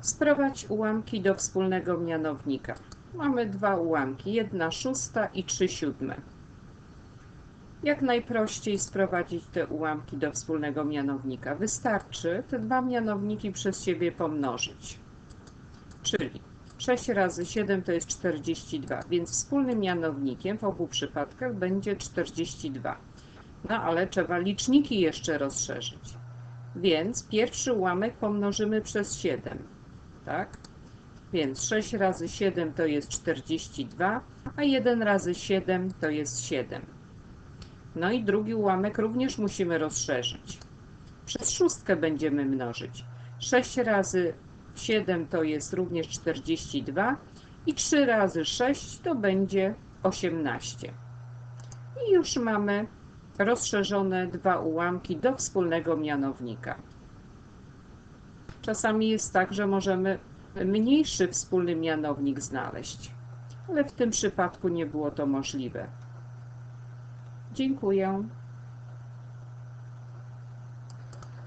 Sprowadź ułamki do wspólnego mianownika. Mamy dwa ułamki, jedna szósta i trzy siódme. Jak najprościej sprowadzić te ułamki do wspólnego mianownika? Wystarczy te dwa mianowniki przez siebie pomnożyć. Czyli 6 razy 7 to jest 42, więc wspólnym mianownikiem w obu przypadkach będzie 42. No ale trzeba liczniki jeszcze rozszerzyć. Więc pierwszy ułamek pomnożymy przez 7, tak? Więc 6 razy 7 to jest 42, a 1 razy 7 to jest 7. No i drugi ułamek również musimy rozszerzyć. Przez szóstkę będziemy mnożyć. 6 razy 7 to jest również 42 i 3 razy 6 to będzie 18. I już mamy rozszerzone dwa ułamki do wspólnego mianownika. Czasami jest tak, że możemy mniejszy wspólny mianownik znaleźć, ale w tym przypadku nie było to możliwe. Dziękuję.